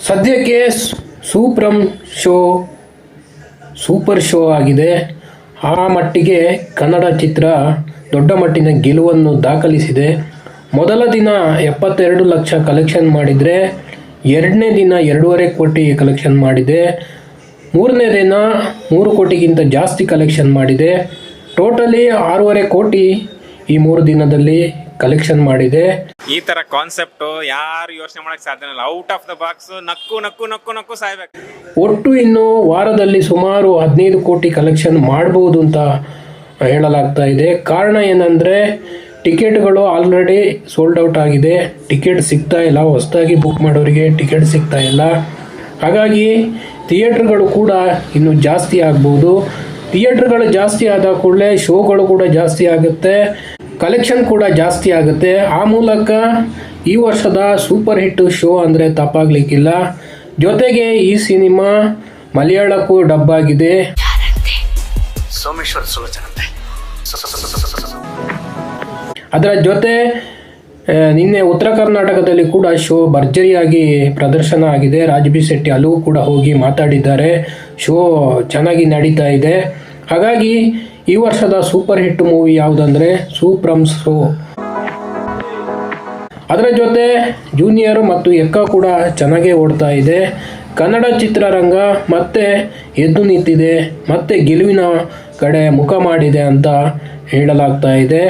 ಸದ್ಯಕ್ಕೆ ಸೂಪ್ರಮ್ show, super show ಆಗಿದೆ. ಆ ಮಟ್ಟಿಗೆ ಕನ್ನಡ ಚಿತ್ರ ದೊಡ್ಡ ಮಟ್ಟಿನ ಗೆಲುವನ್ನು ದಾಖಲಿಸಿದೆ. ಮೊದಲ ದಿನ ಎಪ್ಪತ್ತೆರಡು ಲಕ್ಷ ಕಲೆಕ್ಷನ್ ಮಾಡಿದರೆ, ಎರಡನೇ ದಿನ ಎರಡೂವರೆ ಕೋಟಿ ಕಲೆಕ್ಷನ್ ಮಾಡಿದೆ. ಮೂರನೇ ದಿನ ಮೂರು ಕೋಟಿಗಿಂತ ಜಾಸ್ತಿ ಕಲೆಕ್ಷನ್ ಮಾಡಿದೆ. ಟೋಟಲಿ ಆರೂವರೆ ಕೋಟಿ ಈ ಮೂರು ದಿನದಲ್ಲಿ ಕಲೆಕ್ಷನ್ ಮಾಡಿದೆ. ಈ ತರ ಕಾನ್ಸೆಪ್ಟ್ ಯಾರು ಯೋಚನೆ ಮಾಡಕ್ ಸಾಧ್ಯ ಇಲ್ಲ. ಔಟ್ ಆಫ್ ದ ಬಾಕ್ಸ್ ನಕ್ಕು ನಕ್ಕು ನಕ್ಕು ನಕ್ಕು ಸಾಯ್ಬೇಕು. ಒಟ್ಟು ಇನ್ನು ವಾರದಲ್ಲಿ ಸುಮಾರು ಹದಿನೈದು ಕೋಟಿ ಕಲೆಕ್ಷನ್ ಮಾಡಬಹುದು ಅಂತ ಹೇಳಲಾಗ್ತಾ ಇದೆ. ಕಾರಣ ಏನಂದ್ರೆ ಟಿಕೆಟ್ಗಳು ಆಲ್ರೆಡಿ ಸೋಲ್ಡ್ ಔಟ್ ಆಗಿದೆ. ಟಿಕೆಟ್ ಸಿಗ್ತಾ ಇಲ್ಲ. ಹೊಸದಾಗಿ ಬುಕ್ ಮಾಡೋರಿಗೆ ಟಿಕೆಟ್ ಸಿಗ್ತಾ ಇಲ್ಲ. ಹಾಗಾಗಿ ಥಿಯೇಟ್ರ್ಗಳು ಕೂಡ ಇನ್ನು ಜಾಸ್ತಿ ಆಗ್ಬೋದು. ಥಿಯೇಟ್ರ್ಗಳು ಜಾಸ್ತಿ ಆದ ಕೂಡಲೇ ಶೋಗಳು ಕೂಡ ಜಾಸ್ತಿ ಆಗುತ್ತೆ. ಕಲೆಕ್ಷನ್ ಕೂಡ ಜಾಸ್ತಿ ಆಗುತ್ತೆ. ಆ ಮೂಲಕ ಈ ವರ್ಷದ ಸೂಪರ್ ಹಿಟ್ ಶೋ ಅಂದರೆ ತಪ್ಪಾಗಲಿಕ್ಕಿಲ್ಲ. ಜೊತೆಗೆ ಈ ಸಿನಿಮಾ ಮಲಯಾಳಕ್ಕೂ ಡಬ್ ಆಗಿದೆ. ಸೋಮೇಶ್ವರ ಸುಲೋಚನಂತೆ. ಅದರ ಜೊತೆ ನಿನ್ನೆ ಉತ್ತರ ಕರ್ನಾಟಕದಲ್ಲಿ ಕೂಡ ಶೋ ಭರ್ಜರಿಯಾಗಿ ಪ್ರದರ್ಶನ ಆಗಿದೆ. ರಾಜ್ ಬಿ ಶೆಟ್ಟಿ ಅಲ್ಲೂ ಕೂಡ ಹೋಗಿ ಮಾತಾಡಿದ್ದಾರೆ. ಶೋ ಚೆನ್ನಾಗಿ ನಡೀತಾ ಇದೆ. ಹಾಗಾಗಿ ಈ ವರ್ಷದ ಸೂಪರ್ ಹಿಟ್ ಮೂವಿ ಯಾವುದಂದ್ರೆ ಸೂಪ್ರಮ್ ಸೋ ಅದರ ಜೊತೆ ಜೂನಿಯರ್ ಮತ್ತು ಎಕ್ಕ ಕೂಡ ಚೆನ್ನಾಗೇ ಓಡ್ತಾ ಇದೆ. ಕನ್ನಡ ಚಿತ್ರರಂಗ ಮತ್ತೆ ಎದ್ದು ನಿಂತಿದೆ ಮತ್ತೆ ಗೆಲುವಿನ ಕಡೆ ಮುಖ ಮಾಡಿದೆ ಅಂತ ಹೇಳಲಾಗ್ತಾ ಇದೆ.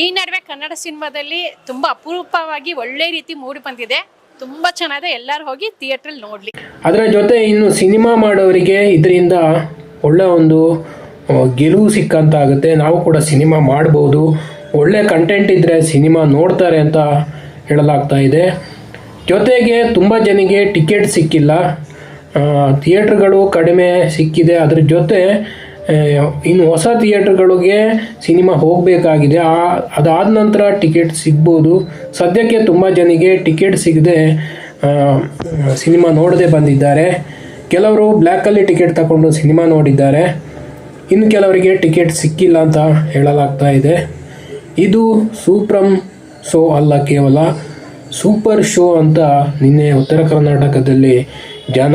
ಈ ನಡುವೆ ಕನ್ನಡ ಸಿನಿಮಾದಲ್ಲಿ ತುಂಬ ಅಪರೂಪವಾಗಿ ಒಳ್ಳೆ ರೀತಿ ಮೂಡಿ ಬಂದಿದೆ. ತುಂಬ ಚೆನ್ನಾಗಿದೆ. ಎಲ್ಲರೂ ಹೋಗಿ ಥಿಯೇಟ್ರಲ್ಲಿ ನೋಡಲಿ. ಅದರ ಜೊತೆ ಇನ್ನು ಸಿನಿಮಾ ಮಾಡೋರಿಗೆ ಇದರಿಂದ ಒಳ್ಳೆ ಒಂದು ಗೆಲುವು ಸಿಕ್ಕಂತ ಆಗುತ್ತೆ ನಾವು ಕೂಡ ಸಿನಿಮಾ ಮಾಡ್ಬೋದು. ಒಳ್ಳೆ ಕಂಟೆಂಟ್ ಇದ್ದರೆ ಸಿನಿಮಾ ನೋಡ್ತಾರೆ ಅಂತ ಹೇಳಲಾಗ್ತಾ ಇದೆ. ಜೊತೆಗೆ ತುಂಬ ಜನಿಗೆ ಟಿಕೆಟ್ ಸಿಕ್ಕಿಲ್ಲ. ಥಿಯೇಟ್ರ್ಗಳು ಕಡಿಮೆ ಸಿಕ್ಕಿದೆ. ಅದ್ರ ಜೊತೆ ಇನ್ನು ಹೊಸ ಥಿಯೇಟ್ರ್ಗಳಿಗೆ ಸಿನಿಮಾ ಹೋಗಬೇಕಾಗಿದೆ. ಆ, ಅದಾದ ನಂತರ ಟಿಕೆಟ್ ಸಿಗ್ಬೋದು. ಸದ್ಯಕ್ಕೆ ತುಂಬ ಜನಿಗೆ ಟಿಕೆಟ್ ಸಿಗದೆ ಸಿನಿಮಾ ನೋಡದೆ ಬಂದಿದ್ದಾರೆ. ಕೆಲವರು ಬ್ಲ್ಯಾಕಲ್ಲಿ ಟಿಕೆಟ್ ತಗೊಂಡು ಸಿನಿಮಾ ನೋಡಿದ್ದಾರೆ. ಇನ್ನು ಕೆಲವರಿಗೆ ಟಿಕೆಟ್ ಸಿಕ್ಕಿಲ್ಲ ಅಂತ ಹೇಳಲಾಗ್ತಾ ಇದೆ. ಇದು ಸೂಪ್ರಮ್ ಶೋ ಅಲ್ಲ ಕೇವಲ ಸೂಪರ್ ಶೋ ಅಂತ ನಿನ್ನೆ ಉತ್ತರ ಕರ್ನಾಟಕದಲ್ಲಿ ಜನ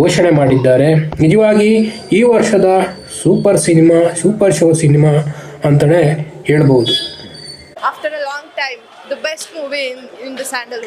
ಘೋಷಣೆ ಮಾಡಿದ್ದಾರೆ. ನಿಜವಾಗಿ ಈ ವರ್ಷದ super cinema super show cinema ಅಂತಲೇ ಹೇಳ್ಬೋದು. After a long time the best movie in in the sandalwood.